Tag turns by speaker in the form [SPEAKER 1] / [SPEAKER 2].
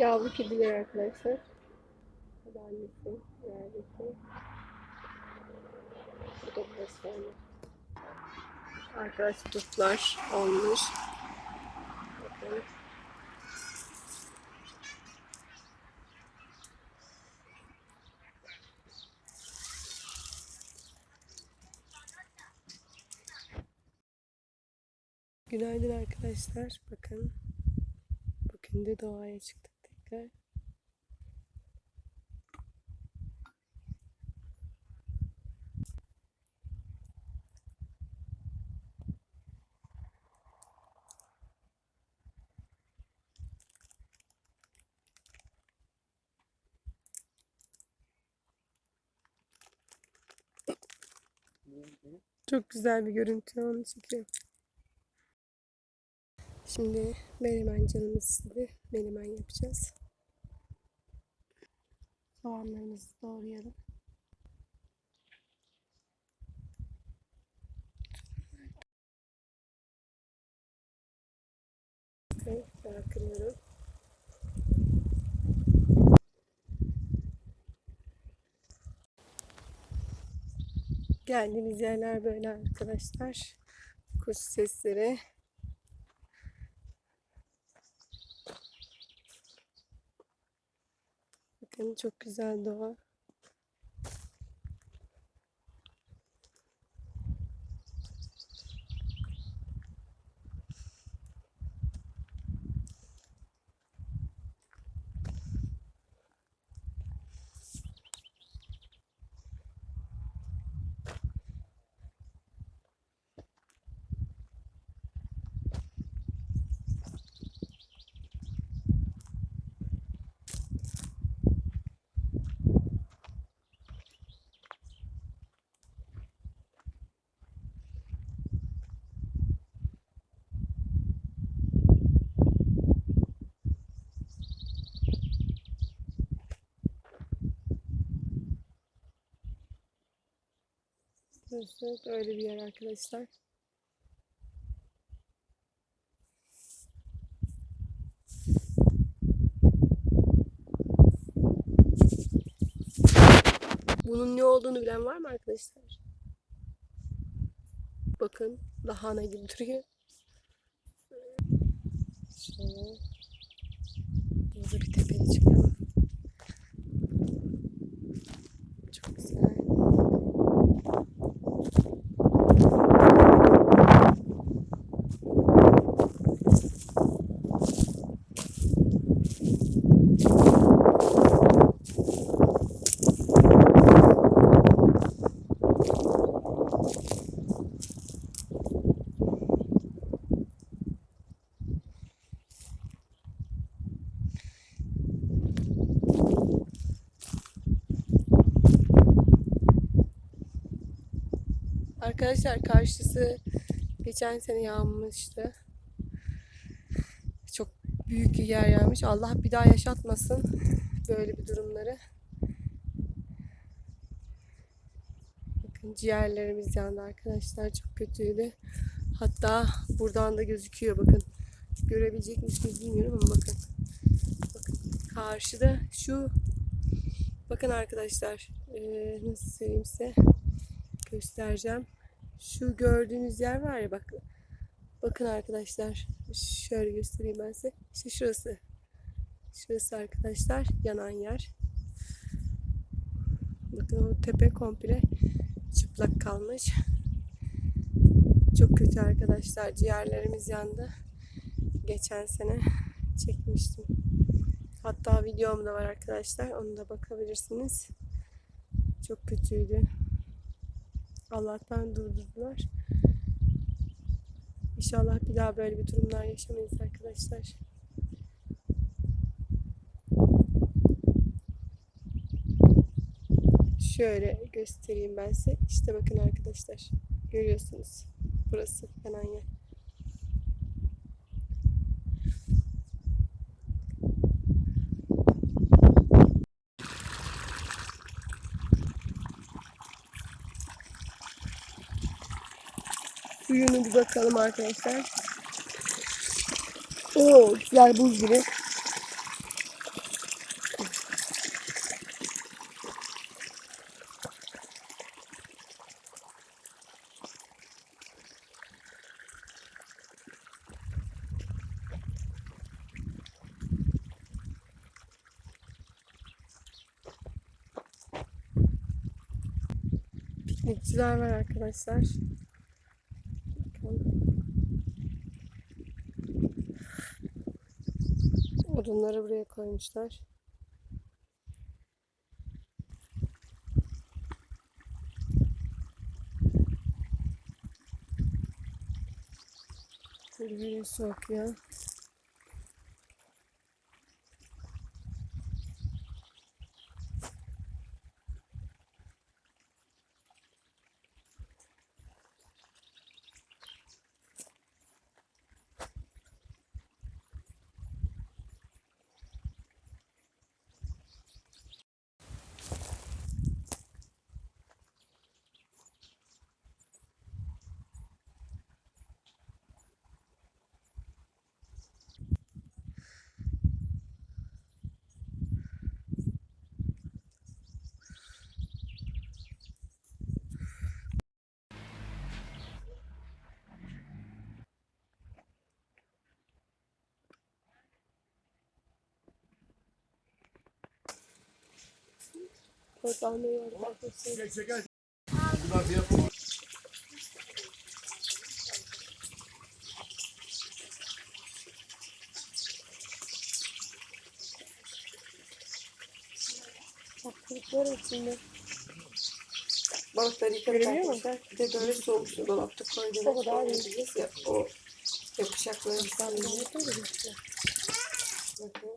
[SPEAKER 1] Yavru kediler arkadaşlar. Annesi. Yerdeki. Bu da beslenme. Arkadaş kutlar olmuş. Bakın. Günaydın arkadaşlar. Bakın. Bugün de doğaya çıktık tekrar. Çok güzel bir görüntü onu çekiyor. Şimdi menemen canımız istedi. Menemen yapacağız. Soğanlarımızı doğrayalım. Evet, bırakıyorum. Geldiğimiz yerler böyle arkadaşlar. Kuş sesleri. Bakın çok güzel doğa. Burası böyle bir yer arkadaşlar. Bunun ne olduğunu bilen var mı arkadaşlar? Bakın lahana gibi duruyor. Şöyle. Burada bir tepeye çıkalım. Çok güzel. Arkadaşlar karşısı geçen sene yağmıştı. Çok büyük bir yer yağmış. Allah bir daha yaşatmasın böyle bir durumları. Bakın ciğerlerimiz yandı arkadaşlar. Çok kötüydü. Hatta buradan da gözüküyor bakın. Görebilecek misiniz bilmiyorum ama bakın. Bakın karşıda şu bakın arkadaşlar ee, nasıl söyleyeyim size göstereceğim. Şu gördüğünüz yer var ya bak. Bakın arkadaşlar. Şöyle göstereyim ben size. İşte şurası. Şurası arkadaşlar yanan yer. Bakın o tepe komple çıplak kalmış. Çok kötü arkadaşlar. Ciğerlerimiz yandı. Geçen sene çekmiştim. Hatta videom da var arkadaşlar. Onu da bakabilirsiniz. Çok kötüydü. Allah'tan durdurdular. İnşallah bir daha böyle bir durumlar yaşamayız arkadaşlar. Şöyle göstereyim ben size. İşte bakın arkadaşlar. Görüyorsunuz. Burası yanan suyunu bir bakalım arkadaşlar. Oo güzel buz gibi. Piknikçiler var arkadaşlar. Odunları buraya koymuşlar. Böyle su akıyor. Balıklar içinde.
[SPEAKER 2] Balıkları
[SPEAKER 1] mu?
[SPEAKER 2] arkadaşlar. Bir de böyle soğuk su dolapta koyduğumuz
[SPEAKER 1] O kadar iyi.
[SPEAKER 2] koyacağız ya o yapışakları
[SPEAKER 1] Ben de ne kadar güzel.
[SPEAKER 2] Bakın.